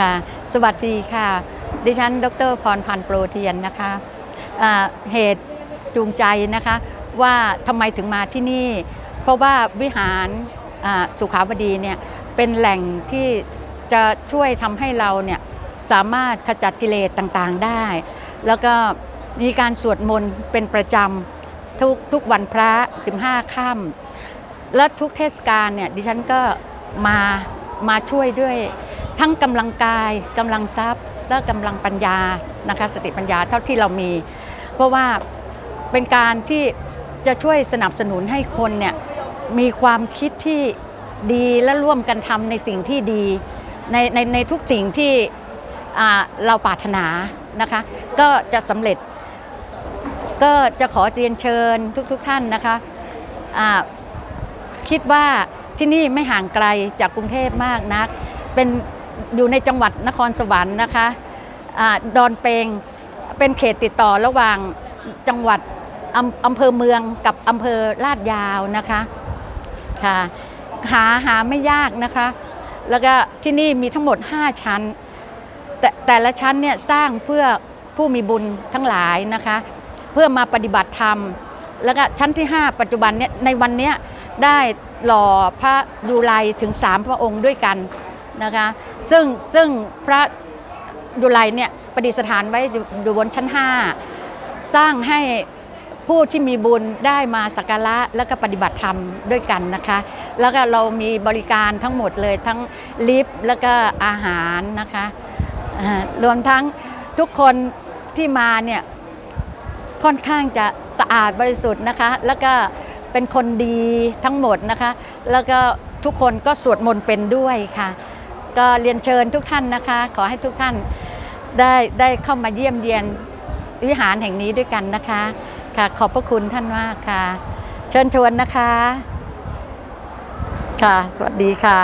ค่ะสวัสดีค่ะ ดิฉัน ดรพรพันธ์โปรเทียนนะคะอ่าเหตุจูงใจนะคะว่าทำไมถึงมาที่นี่ เพราะว่าวิหารสุขาวดีเนี่ยเป็นแหล่งที่จะช่วยทำให้เราเนี่ยสามารถขจัดกิเลสต่างๆได้ แล้วก็มีการสวดมนต์เป็นประจำทุกทุกวันพระ 15 ค่ำและทุกเทศกาลเนี่ยดิฉันก็มามาช่วยด้วย ทั้งกำลังกายกำลังทรัพย์ และกำลังปัญญานะคะสติปัญญาเท่าที่เรามี เพราะว่าเป็นการที่จะช่วยสนับสนุนให้คนเนี่ยมีความคิดที่ดีและร่วมกันทำในสิ่งที่ดีในในในทุกสิ่งที่เราปรารถนานะคะ ก็จะสำเร็จ ก็จะขอเรียนเชิญทุกๆทท่านนะคะคิดว่าที่นี่ไม่ห่างไกลจากกรุงเทพมากนัก เป็น อยู่ในจังหวัดนครสวรรค์นะคะอาดอนเปงเป็นเขตติดต่อระหว่างจังหวัดอำอำเภอเมืองกับอำเภอลาดยาวนะคะค่ะหาหาไม่ยากนะคะ แล้วก็ที่นี่มีทั้งหมด 5 ชั้น แต่แต่ละชั้นเนี่ยสร้างเพื่อผู้มีบุญทั้งหลายนะคะ เพื่อมาปฏิบัติธรรม แล้วก็ชั้นที่ 5 ปัจจุบันเนี่ยในวันนี้ได้หล่อพระยูไลถึง 3 พระองค์ด้วยกันนะคะ ซึ่งซึ่งพระยูไลเนี่ยประดิษฐานไว้อยู่บนชั้น 5 สร้างให้ผู้ที่มีบุญได้มาสักการะแล้วก็ปฏิบัติธรรมด้วยกันนะคะ แล้วก็เรามีบริการทั้งหมดเลยทั้งลิฟต์แล้วก็อาหารนะคะรวมทั้งทุกคนที่มาเนี่ยค่อนข้างจะสะอาดบริสุทธิ์นะคะ แล้วก็เป็นคนดีทั้งหมดนะคะ แล้วก็ทุกคนก็สวดมนต์เป็นด้วยค่ะ ก็เรียนเชิญทุกท่านนะคะ ขอให้ทุกท่านได้ได้เข้ามาเยี่ยมเยียนวิหารแห่งนี้ด้วยกันนะคะค่ะขอบพระคุณท่านมากค่ะ เชิญชวนนะคะ ค่ะ สวัสดีค่ะ